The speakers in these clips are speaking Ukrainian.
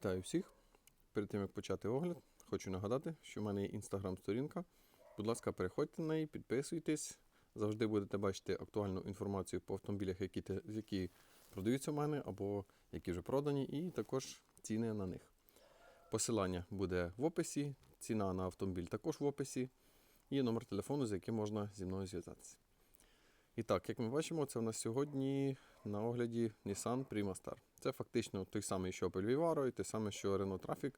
Вітаю всіх. Перед тим як почати огляд, хочу нагадати, що в мене є інстаграм-сторінка. Будь ласка, переходьте на неї, підписуйтесь. Завжди будете бачити актуальну інформацію по автомобілях, які, які продаються в мене або які вже продані, і також ціни на них. Посилання буде в описі, ціна на автомобіль також в описі, і номер телефону, з яким можна зі мною зв'язатися. І так, як ми бачимо, це у нас сьогодні на огляді Nissan Prima Star. Це фактично той самий, що Opel Vivaro і той самий, що Renault Traffic,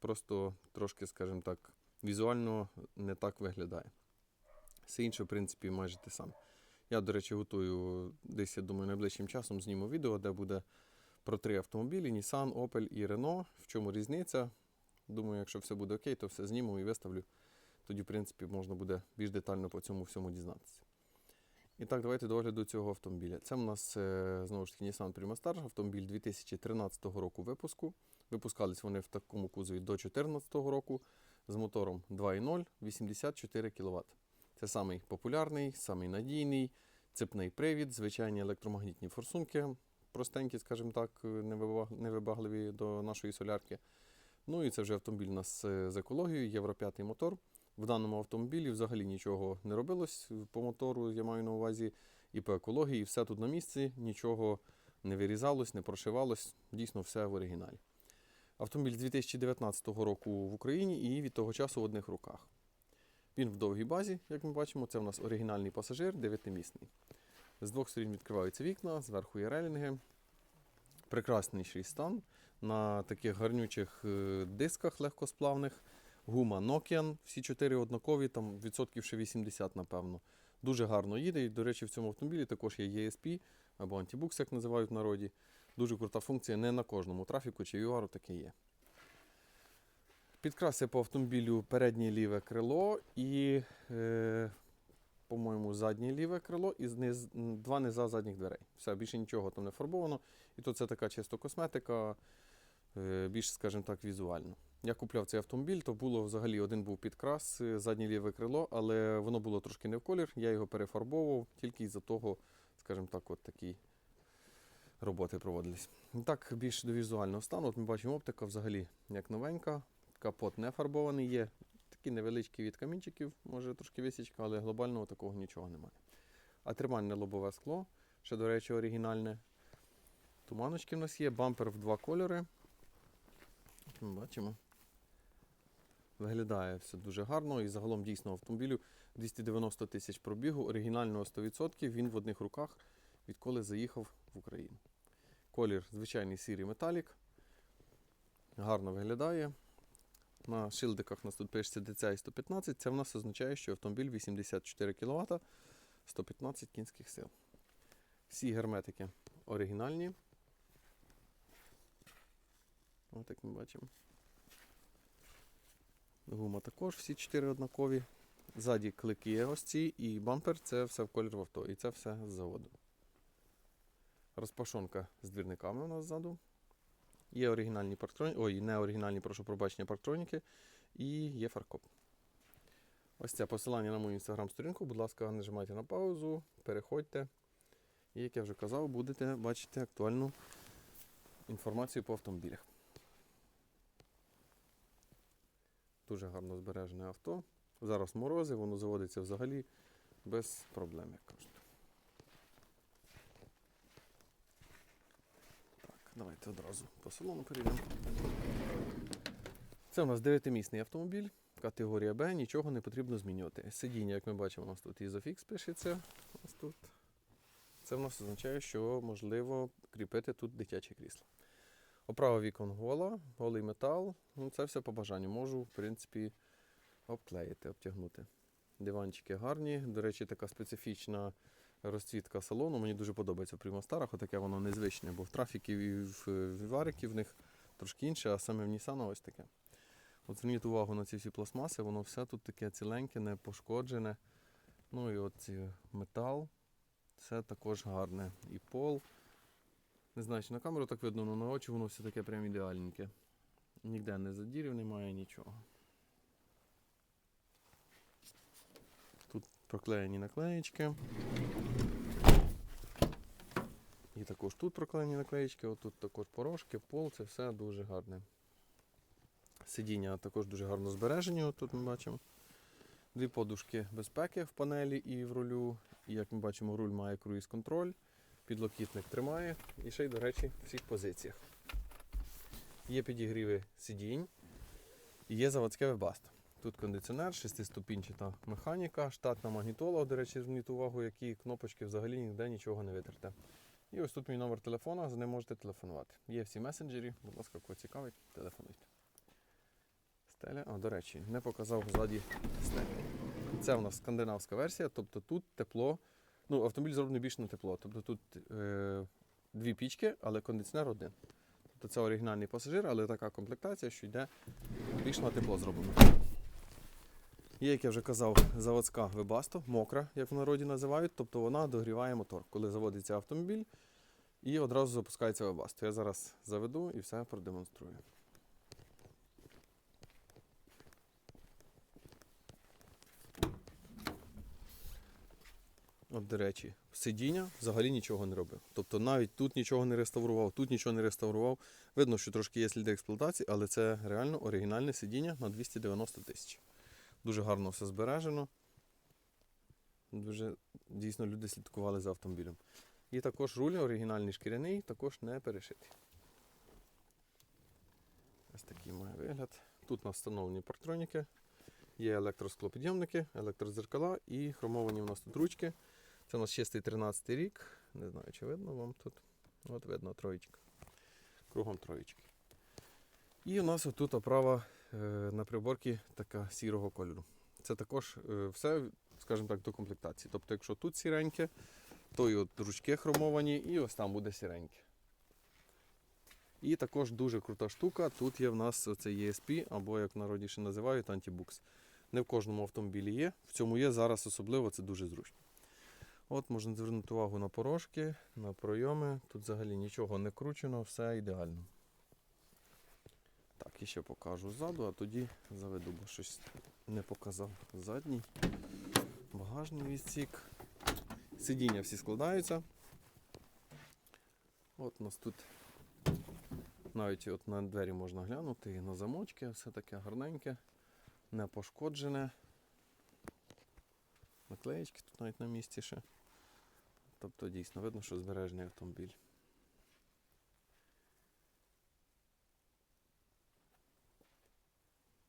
просто трошки, скажімо так, візуально не так виглядає. Все інше, в принципі, майже те саме. Я, до речі, готую десь, я думаю, найближчим часом зніму відео, де буде про три автомобілі: Nissan, Opel і Renault. В чому різниця? Думаю, якщо все буде окей, то все зніму і виставлю. Тоді, в принципі, можна буде більш детально по цьому всьому дізнатися. І так, давайте до огляду цього автомобіля. Це в нас е, знову ж таки Nissan Prima Star, автомобіль 2013 року випуску. Випускались вони в такому кузові до 2014 року з мотором 2.0 84 кВт. Це самий популярний, самий надійний, цепний привід, звичайні електромагнітні форсунки, простенькі, скажімо так, невибагливі до нашої солярки. Ну і це вже автомобіль у нас е, з екологією, Євро 5 мотор. В даному автомобілі взагалі нічого не робилось по мотору, я маю на увазі, і по екології, і все тут на місці, нічого не вирізалось, не прошивалось, дійсно все в оригіналі. Автомобіль з 2019 року в Україні і від того часу в одних руках. Він в довгій базі, як ми бачимо, це у нас оригінальний пасажир, дев'ятимісний. З двох сторін відкриваються вікна, зверху є релінги. Прекрасніший стан на таких гарнючих е, дисках легкосплавних. Гума Nokian, всі чотири однакові, там відсотків ще 80, напевно. Дуже гарно їде. І, до речі, в цьому автомобілі також є ESP або антибукс, як називають в народі. Дуже крута функція, не на кожному трафіку чи Юару таке є. Підкраси по автомобілю переднє ліве крило і, е, по-моєму, заднє ліве крило і зниз, два низа задніх дверей. Все, більше нічого там не фарбовано. І то це така чисто косметика, е, більш, скажімо так, візуально. Я купляв цей автомобіль, то було взагалі один був підкрас, е, заднє ліве крило, але воно було трошки не в колір. Я його перефарбовував, тільки із-за того, скажімо так, от такі роботи проводились. Так, більш до візуального стану. От ми бачимо, оптика взагалі як новенька. Капот не фарбований є. Такі невеличкі від камінчиків, може трошки висічка, але глобального такого нічого немає. А тримальне лобове скло, ще, до речі, оригінальне. Туманочки в нас є, бампер в два кольори. Ми бачимо. Виглядає все дуже гарно і загалом дійсно автомобілю 290 тисяч пробігу, оригінального 100%, він в одних руках, відколи заїхав в Україну. Колір звичайний сірий металік. Гарно виглядає. На шилдиках у нас тут пишеться DCI 115. Це в нас означає, що автомобіль 84 кВт, 115 кінських сил. Всі герметики оригінальні. Ось як ми бачимо. Гума також всі чотири однакові. Ззаді клики ось ці і бампер це все в колір в авто. І це все з заводу. Розпашонка з двірниками у нас ззаду. Є оригінальні парктроніки, ой, не оригінальні, прошу пробачення, парктроніки. І є фаркоп. Ось це посилання на мою інстаграм-сторінку. Будь ласка, нажимайте на паузу, переходьте. І, як я вже казав, будете бачити актуальну інформацію по автомобілях. Дуже гарно збережене авто. Зараз морози, воно заводиться взагалі без проблем, як кажуть. Так, давайте одразу по салону перейдемо. Це у нас 9-місний автомобіль, категорія Б, нічого не потрібно змінювати. Сидіння, як ми бачимо, у нас тут Isofix пишеться. Нас тут. Це в нас означає, що можливо кріпити тут дитяче крісло. Оправа вікон гола, голий метал. Ну, це все по бажанню. Можу, в принципі, обклеїти, обтягнути. Диванчики гарні. До речі, така специфічна розцвітка салону. Мені дуже подобається в Примастарах. Отаке воно незвичне, бо в трафіків і в Вівариків в них трошки інше, а саме в Нісана ось таке. От зверніть увагу на ці всі пластмаси, воно все тут таке ціленьке, не пошкоджене. Ну і от метал. Це також гарне. І пол. Не знаю, чи на камеру так видно, але на очі воно все таке прям ідеальненьке. Ніде не задірів немає нічого. Тут проклеєні наклеєчки. І також тут проклеєні наклеїчки, отут також порошки, пол, це все дуже гарне. Сидіння також дуже гарно збережені, от тут ми бачимо. Дві подушки безпеки в панелі і в рулю. І як ми бачимо, руль має круїз-контроль, підлокітник тримає і ще й, до речі, в всіх позиціях. Є підігріви сидінь, і є заводське вебасто. Тут кондиціонер, шестиступінчата механіка, штатна магнітола, до речі, зверніть увагу, які кнопочки взагалі ніде нічого не витерте. І ось тут мій номер телефона, за ним можете телефонувати. Є всі месенджері, будь ласка, кого цікавить, телефонуйте. Стеля, а до речі, не показав ззаді стелю. Це в нас скандинавська версія, тобто тут тепло. Ну, автомобіль зроблений більш на тепло. Тобто тут е, дві пічки, але кондиціонер один. Тобто це оригінальний пасажир, але така комплектація, що йде більш на тепло зроблено. Є, як я вже казав, заводська вебасто, мокра, як в народі називають, тобто вона догріває мотор, коли заводиться автомобіль і одразу запускається вебасто. Я зараз заведу і все продемонструю. От, до речі, сидіння взагалі нічого не робив. Тобто навіть тут нічого не реставрував, тут нічого не реставрував. Видно, що трошки є сліди експлуатації, але це реально оригінальне сидіння на 290 тисяч. Дуже гарно все збережено. Дуже дійсно люди слідкували за автомобілем. І також руль оригінальний шкіряний, також не перешитий. Ось такий має вигляд. Тут у нас встановлені партроніки, є електросклопідйомники, електрозеркала і хромовані у нас тут ручки. Це у нас чистий 13 рік. Не знаю, чи видно вам тут. От видно троєчка. Кругом троєчки. І у нас отут оправа е, на приборці така сірого кольору. Це також е, все, скажімо так, до комплектації. Тобто, якщо тут сіреньке, то і от ручки хромовані, і ось там буде сіреньке. І також дуже крута штука. Тут є в нас оцей ESP, або як в народі ще називають антибукс. Не в кожному автомобілі є. В цьому є зараз особливо, це дуже зручно. От можна звернути увагу на порожки, на пройоми. Тут взагалі нічого не кручено, все ідеально. Так, і ще покажу ззаду, а тоді заведу, бо щось не показав задній. Багажний відсік. Сидіння всі складаються. От у нас тут навіть от на двері можна глянути, і на замочки, все таке гарненьке, не пошкоджене. Наклеєчки тут навіть на місці ще. Тобто дійсно видно, що збережений автомобіль.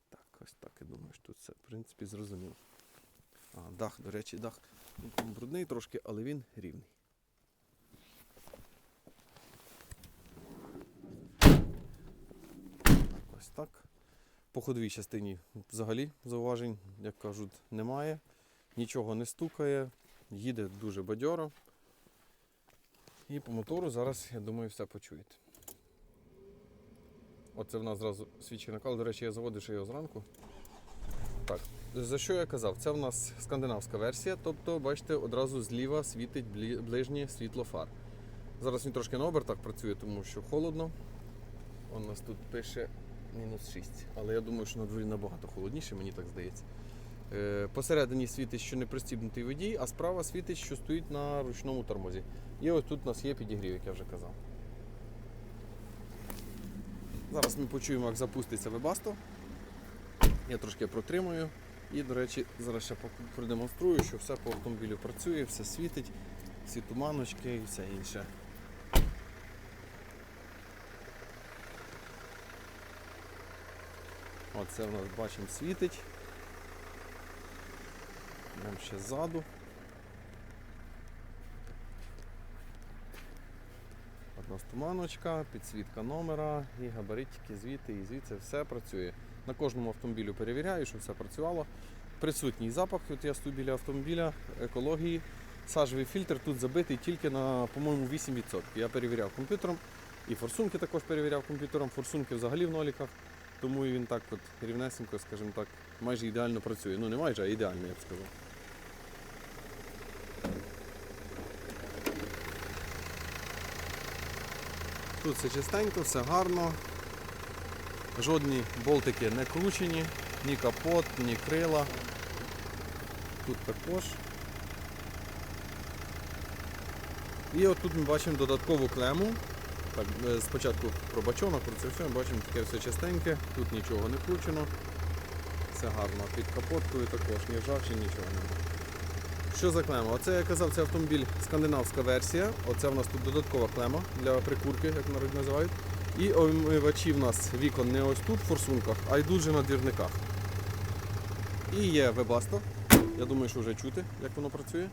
Так, ось так я думаю, що тут все, в принципі, зрозуміло. А, дах, до речі, дах брудний трошки, але він рівний. Так, ось так. По ходовій частині взагалі зауважень, як кажуть, немає. Нічого не стукає, їде дуже бадьоро. І по мотору зараз, я думаю, все почуєте. Оце в нас зразу свічий накал. До речі, я заводив ще його зранку. Так, за що я казав? Це в нас скандинавська версія, тобто, бачите, одразу зліва світить ближнє світло фар. Зараз він трошки на обертах працює, тому що холодно. У нас тут пише мінус 6. Але я думаю, що на дворі набагато холодніше, мені так здається. Е, Посередині світить, що не пристібнутий водій, а справа світить, що стоїть на ручному тормозі. І ось тут у нас є підігрів, як я вже казав. Зараз ми почуємо, як запуститься вебасто. Я трошки протримую. І, до речі, зараз ще продемонструю, що все по автомобілю працює, все світить, всі туманочки і все інше. Оце в нас бачимо світить. Йдемо ще ззаду. Одна туманочка, підсвітка номера, і габаритики звідти, і звідси все працює. На кожному автомобілю перевіряю, щоб все працювало. Присутній запах, от я стою біля автомобіля, екології. Сажевий фільтр тут забитий тільки на, по-моєму, 8%. Я перевіряв комп'ютером. І форсунки також перевіряв комп'ютером. Форсунки взагалі в ноліках. Тому і він так от рівнесенько, скажімо так, майже ідеально працює. Ну не майже, а ідеально, я б сказав. Тут все чистенько, все гарно. Жодні болтики не кручені, ні капот, ні крила. Тут також. І от тут ми бачимо додаткову клему. Так, е, спочатку про бачонок, про це все, ми бачимо таке все чистеньке, тут нічого не кручено. Все гарно. Під капоткою також ні ржавчин, нічого немає. Що за клема? Оце я казав, це автомобіль скандинавська версія. Оце в нас тут додаткова клема для прикурки, як народ називають. І омивачі в нас вікон не ось тут в форсунках, а йдуть же на двірниках. І є вебастер. Я думаю, що вже чути, як воно працює.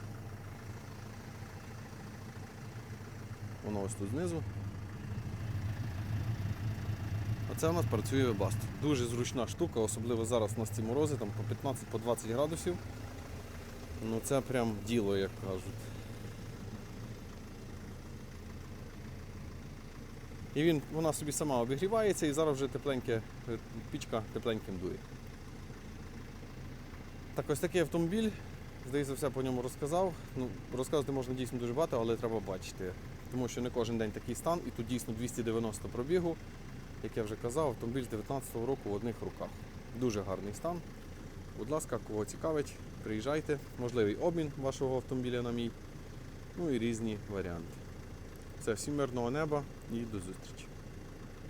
Воно ось тут знизу. Оце у нас працює вебаст. Дуже зручна штука, особливо зараз у нас ці морози, там по 15-20 по 20 градусів. Ну це прям діло, як кажуть. І він, вона собі сама обігрівається і зараз вже тепленьке, е, пічка тепленьким дує. Так ось такий автомобіль. Здається, все по ньому розказав. Ну, розказувати можна дійсно дуже багато, але треба бачити. Тому що не кожен день такий стан, і тут дійсно 290 пробігу. Як я вже казав, автомобіль з 19-го року в одних руках. Дуже гарний стан. Будь ласка, кого цікавить, приїжджайте. Можливий обмін вашого автомобіля на мій. Ну і різні варіанти. Все, всім мирного неба і до зустрічі.